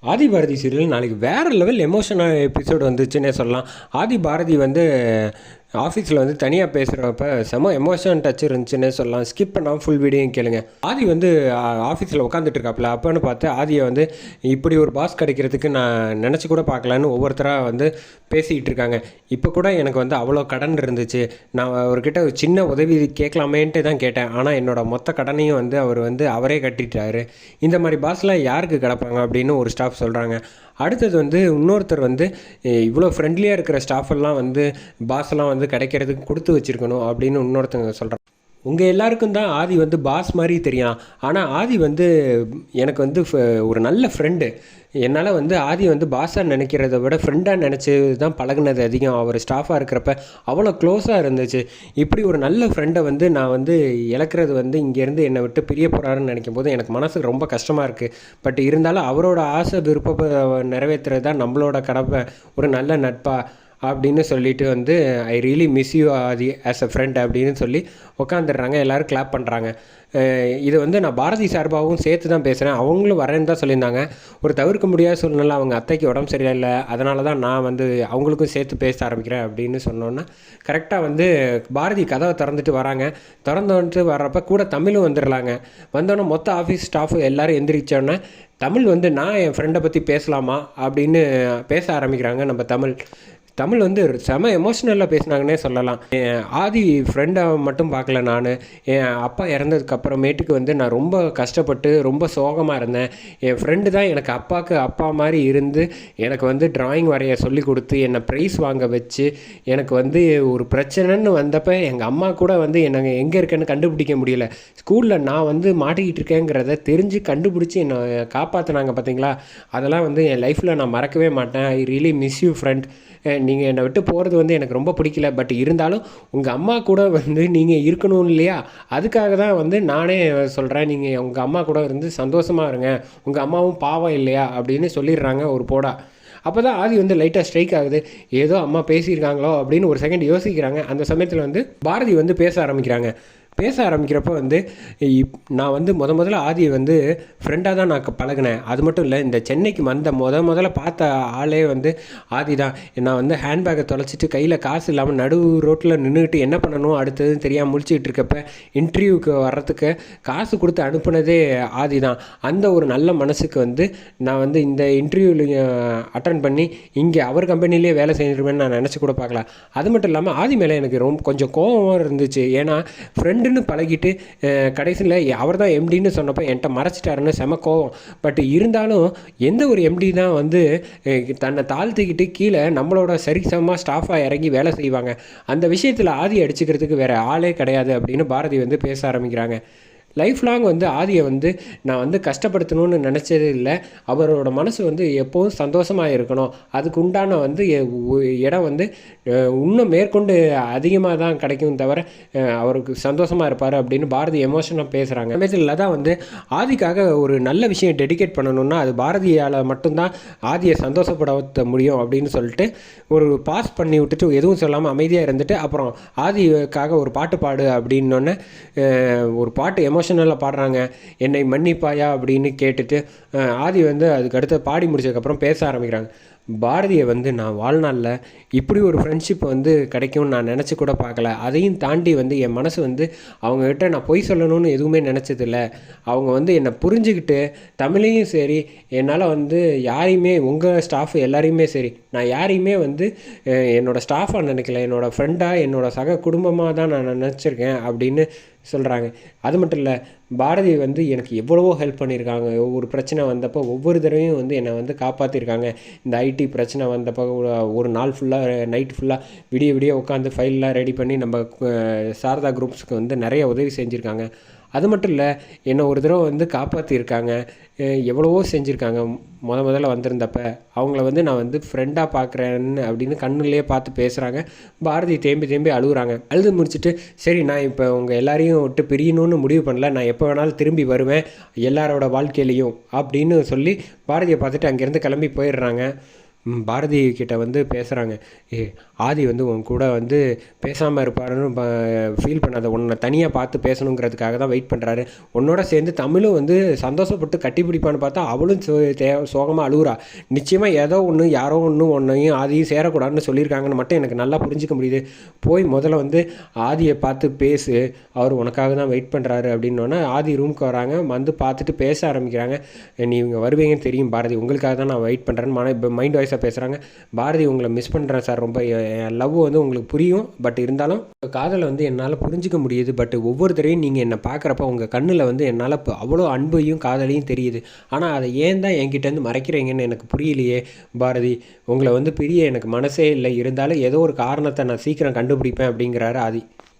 ஆதி Bharathi serial நாளைக்கு வேறு level emotional episode வந்துச்சுன்னே சொல்லலாம். ஆதி பாரதி வந்து ஆஃபீஸில் வந்து தனியாக பேசுகிறப்ப செம எமோஷன் டச் இருந்துச்சுன்னே சொல்லலாம். ஸ்கிப் பண்ணாமல் ஃபுல் வீடியோ கேளுங்க. ஆதி வந்து ஆஃபீஸில் உட்காந்துட்டு இருக்காப்புல அப்போன்னு பார்த்து ஆதியை வந்து இப்படி ஒரு பாஸ் கிடைக்கிறதுக்கு நான் நினச்சி கூட பார்க்கலான்னு ஒவ்வொருத்தராக வந்து பேசிக்கிட்டு இருக்காங்க. இப்போ கூட எனக்கு வந்து அவ்வளோ கடன் இருந்துச்சு. நான் அவர்கிட்ட ஒரு சின்ன உதவி கேட்கலாமேன்ட்டு தான் கேட்டேன். ஆனால் என்னோடய மொத்த கடனையும் வந்து அவர் வந்து அவரே கட்டிட்டாரு. இந்த மாதிரி பாஸ்லாம் யாருக்கு கிடப்பாங்க? அப்படின்னு ஒரு ஸ்டாஃப் சொல்கிறாங்க அடுத்தது வந்து இன்னொருத்தர் வந்து இவ்வளோ ஃப்ரெண்ட்லியாக இருக்கிற ஸ்டாஃப் எல்லாம் வந்து பாஸ் எல்லாம் வந்து கிடைக்கிறதுக்கு கொடுத்து வச்சுருக்கணும் அப்படின்னு இன்னொருத்தங்க சொல்கிறாங்க உங்கள் எல்லாருக்கும் தான் ஆதி வந்து பாஸ் மாதிரி தெரியும். ஆனால் ஆதி வந்து எனக்கு வந்து ஃப- ஒரு நல்ல ஃப்ரெண்டு என்னால் வந்து ஆதி வந்து பாஸாக நினைக்கிறத விட ஃப்ரெண்டாக நினச்சி தான் பழகுனது அதிகம். அவர் ஸ்டாஃபாக இருக்கிறப்ப அவ்வளோ க்ளோஸாக இருந்துச்சு. இப்படி ஒரு நல்ல ஃப்ரெண்டை வந்து நான் வந்து இழக்கிறது வந்து இங்கேருந்து என்னை விட்டு பிரிய போகிறாருன்னு நினைக்கும் போது எனக்கு மனசுக்கு ரொம்ப கஷ்டமாக இருக்குது பட் இருந்தாலும் அவரோட ஆசை விருப்ப நிறைவேற்றுறது தான் நம்மளோட கடமை. ஒரு நல்ல நட்பாக அப்படின்னு சொல்லிட்டு வந்து I really miss you Aadhi as a friend அப்படின்னு சொல்லி உட்காந்துடுறாங்க எல்லோரும் கிளாப் பண்ணுறாங்க இது வந்து நான் பாரதி சார்பாகவும் சேர்த்து தான் பேசுகிறேன் அவங்களும் வரேன்னு தான் சொல்லியிருந்தாங்க. ஒரு தவிர்க்க முடியாத சூழ்நிலை அவங்க அத்தைக்கு உடம்பு சரியில்லை. அதனால தான் நான் வந்து அவங்களுக்கும் சேர்த்து பேச ஆரம்பிக்கிறேன் அப்படின்னு சொன்னோன்னா கரெக்டாக வந்து பாரதி கதவை திறந்துட்டு வராங்க. திறந்து வந்துட்டு வர்றப்ப கூட தமிழும் வந்துடலாங்க. வந்தோடனே மொத்த ஆஃபீஸ் ஸ்டாஃப் எல்லோரும் எந்திரிச்சோன்னே தமிழ் வந்து நான் என் ஃப்ரெண்டை பற்றி பேசலாமா? அப்படின்னு பேச ஆரம்பிக்கிறாங்க நம்ம தமிழ். தமிழ் வந்து செம எமோஷ்னலாக பேசினாங்கன்னே சொல்லலாம். என் ஆதி ஃப்ரெண்டை மட்டும் பார்க்கல நான். என் அப்பா இறந்ததுக்கு அப்புறமேட்டுக்கு வந்து நான் ரொம்ப கஷ்டப்பட்டு ரொம்ப சோகமாக இருந்தேன். என் ஃப்ரெண்டு தான் எனக்கு அப்பாவுக்கு அப்பா மாதிரி இருந்து எனக்கு வந்து டிராயிங் வரைய சொல்லி கொடுத்து என்னை ப்ரைஸ் வாங்க வச்சு எனக்கு வந்து ஒரு பிரச்சனைன்னு வந்தப்போ எங்கள் அம்மா கூட வந்து என்னை எங்கே இருக்கேன்னு கண்டுபிடிக்க முடியல. ஸ்கூலில் நான் வந்து மாட்டிக்கிட்டு இருக்கேங்கிறத தெரிஞ்சு கண்டுபிடிச்சி என்னை காப்பாற்றினாங்க பார்த்தீங்களா அதெல்லாம் வந்து என் லைஃப்பில் நான் மறக்கவே மாட்டேன். I really miss you friend நீங்கள் என்னை விட்டு போகிறது வந்து எனக்கு ரொம்ப பிடிக்கல. பட் இருந்தாலும் உங்கள் அம்மா கூட வந்து நீங்கள் இருக்கணும் இல்லையா? அதுக்காக தான் வந்து நானே சொல்கிறேன் நீங்கள் உங்கள் அம்மா கூட இருந்து சந்தோஷமாக இருங்க. உங்கள் அம்மாவும் பாவம் இல்லையா? அப்படின்னு சொல்லிடுறாங்க ஒரு போடா. அப்போ தான் ஆதி வந்து லைட்டாக ஸ்ட்ரைக் ஆகுது. ஏதோ அம்மா பேசியிருக்காங்களோ அப்படின்னு ஒரு செகண்ட் யோசிக்கிறாங்க. அந்த சமயத்தில் வந்து பாரதி வந்து பேச ஆரம்பிக்கிறாங்க. பேச ஆரம்பிக்கிறப்ப வந்து இப் நான் வந்து முத முதல்ல ஆதியை வந்து ஃப்ரெண்டாக தான் நான் பழகினேன். அது மட்டும் இல்லை இந்த சென்னைக்கு வந்த முத முதல்ல பார்த்த ஆளே வந்து ஆதி தான். நான் வந்து ஹேண்ட்பேக்கை தொலைச்சிட்டு கையில் காசு இல்லாமல் நடு ரோட்டில் நின்றுக்கிட்டு என்ன பண்ணணும் அடுத்ததுன்னு தெரியாமல் முழிச்சிக்கிட்டு இருக்கப்ப இன்டர்வியூக்கு வர்றதுக்கு காசு கொடுத்து அனுப்புனதே ஆதி தான். அந்த ஒரு நல்ல மனசுக்கு வந்து நான் வந்து இந்த இன்டர்வியூவில் அட்டன் பண்ணி இங்கே அவர் கம்பெனிலே வேலை செஞ்சிருவேன்னு நான் நினச்சி கூட பார்க்கல. அது மட்டும் இல்லாமல் ஆதி மேலே எனக்கு ரொம்ப கொஞ்சம் கோபமாக இருந்துச்சு. ஏன்னா ஃப்ரெண்டு ஃப்ரெண்டுன்னு பழகிட்டு கடைசியில் அவர் தான் எம்டின்னு சொன்னப்போ என்கிட்ட மறைச்சிட்டாருன்னு செம கோவம். பட் இருந்தாலும் எந்த ஒரு எம்டி தான் வந்து தன்னை தாழ்த்திக்கிட்டு கீழே நம்மளோட சரிசமமாக ஸ்டாஃபாக இறங்கி வேலை செய்வாங்க. அந்த விஷயத்தில் ஆதி அடிச்சுக்கிறதுக்கு வேறு ஆளே கிடையாது அப்படின்னு பாரதி வந்து பேச ஆரம்பிக்கிறாங்க. லைஃப் லாங் வந்து ஆதியை வந்து நான் வந்து கஷ்டப்படுத்தணும்னு நினச்சது இல்லை. அவரோட மனசு வந்து எப்போவும் சந்தோஷமாக இருக்கணும். அதுக்கு உண்டான வந்து இடம் வந்து இன்னும் மேற்கொண்டு அதிகமாக தான் கிடைக்கும் தவிர அவருக்கு சந்தோஷமாக இருப்பார் அப்படின்னு பாரதி எமோஷனாக பேசுகிறாங்க சமயத்தில் தான் வந்து ஆதிக்காக ஒரு நல்ல விஷயம் டெடிகேட் பண்ணணும்னா அது பாரதியால் மட்டும்தான் ஆதியை சந்தோஷப்படுத்த முடியும் அப்படின்னு சொல்லிட்டு ஒரு பாஸ் பண்ணி விட்டுட்டு எதுவும் சொல்லாமல் அமைதியாக இருந்துட்டு அப்புறம் ஆதிக்காக ஒரு பாட்டு பாடு அப்படின்னோடனே ஒரு பாட்டு எமோஷன் எமோஷனலாக பாடுறாங்க. என்னை மன்னிப்பாயா அப்படின்னு கேட்டுட்டு ஆதி வந்து அதுக்கு அடுத்து பாடி முடிச்சதுக்கப்புறம் பேச ஆரம்பிக்கிறாங்க. பாரதியை வந்து நான் வாழ்நாளில் இப்படி ஒரு ஃப்ரெண்ட்ஷிப் வந்து கிடைக்கும்னு நான் நினச்சி கூட பார்க்கல. அதையும் தாண்டி வந்து என் மனசு வந்து அவங்கக்கிட்ட நான் பொய் சொல்லணும்னு எதுவுமே நினச்சதில்ல. அவங்க வந்து என்னை புரிஞ்சுக்கிட்டு தமிழையும் சரி என்னால் வந்து யாரையுமே உங்கள் ஸ்டாஃப் எல்லாரையுமே சரி நான் யாரையுமே வந்து என்னோடய என்னோட ஸ்டாஃபாக நினைக்கல. என்னோடய ஃப்ரெண்டாக என்னோடய சக குடும்பமாக தான் நான் நினச்சிருக்கேன் அப்படின்னு சொல்கிறாங்க அது மட்டும் இல்லை பாரதி வந்து எனக்கு எவ்வளவோ ஹெல்ப் பண்ணியிருக்காங்க ஒவ்வொரு பிரச்சனை வந்தப்போ ஒவ்வொரு தடவையும் வந்து என்னை வந்து காப்பாற்றிருக்காங்க இந்த ஐடி பிரச்சனை வந்தப்போ ஒரு- நாள் ஃபுல்லாக நைட் ஃபுல்லாக விடிய விடிய உட்காந்து ஃபைல்லாம் ரெடி பண்ணி நம்ம சாரதா குரூப்ஸுக்கு வந்து நிறைய உதவி செஞ்சுருக்காங்க. அது மட்டும் இல்லை என்னை ஒரு தடவை வந்து காப்பாற்றிருக்காங்க எவ்வளவோ செஞ்சுருக்காங்க. முத முதல்ல வந்திருந்தப்ப அவங்கள வந்து நான் வந்து ஃப்ரெண்டாக பார்க்குறேன்னு அப்படின்னு கண்ணுலேயே பார்த்து பேசுகிறாங்க பாரதி தேம்பி தேம்பி அழுகுறாங்க. அழுது முடிச்சுட்டு சரி நான் இப்போ உங்கள் எல்லாரையும் விட்டு பிரியணும்னு முடிவு பண்ணல. நான் எப்போ வேணாலும் திரும்பி வருவேன். எல்லாரோட வாழ்க்கையிலையும் அப்படின்னு சொல்லி பாரதியை பார்த்துட்டு அங்கேருந்து கிளம்பி போயிடுறாங்க. பாரதி கிட்ட வந்து பேசுகிறாங்க ஏ ஆதி வந்து உன் கூட வந்து பேசாமல் இருப்பாருன்னு ஃபீல் பண்ணாத. உன்னை தனியாக பார்த்து பேசணுங்கிறதுக்காக தான் வெயிட் பண்ணுறாரு உன்னோட சேர்ந்து தமிழும் வந்து சந்தோஷப்பட்டு கட்டி பிடிப்பான்னு பார்த்தா அவளும் சோ தே சோகமாக அழுகுறா நிச்சயமாக ஏதோ ஒன்று யாரோ ஒன்று ஒன்றையும் ஆதியும் சேரக்கூடாதுன்னு சொல்லியிருக்காங்கன்னு மட்டும் எனக்கு நல்லா புரிஞ்சுக்க முடியுது. போய் முதல்ல வந்து ஆதியை பார்த்து பேசு. அவர் உனக்காக தான் வெயிட் பண்ணுறாரு அப்படின்னோடனே ஆதி ரூமுக்கு வராங்க. வந்து பார்த்துட்டு பேச ஆரம்பிக்கிறாங்க. நீங்கள் வருவீங்கன்னு தெரியும் பாரதி. உங்களுக்காக தான் நான் வெயிட் பண்ணுறேன்னு மன இப்போ மைண்ட் வாய்ஸாக பேசுகிறாங்க பாரதி உங்களை மிஸ் பண்ணுறேன் சார் ரொம்ப லவ் வந்து உங்களுக்கு புரியும். பட் இருந்தாலும் காதலை வந்து என்னால் புரிஞ்சிக்க முடியுது. பட் ஒவ்வொரு தடையும் நீங்கள் என்னை பார்க்குறப்ப உங்கள் கண்ணில் வந்து என்னால் இப்போ அவ்வளோ அன்பையும் காதலையும் தெரியுது. ஆனால் அதை ஏன் தான் என்கிட்டேருந்து மறைக்கிறீங்கன்னு எனக்கு புரியலையே பாரதி. உங்களை வந்து பிரிய எனக்கு மனசே இல்லை. இருந்தாலும் ஏதோ ஒரு காரணத்தை நான் சீக்கிரம் கண்டுபிடிப்பேன் அப்படிங்கிறாரு ஆதி.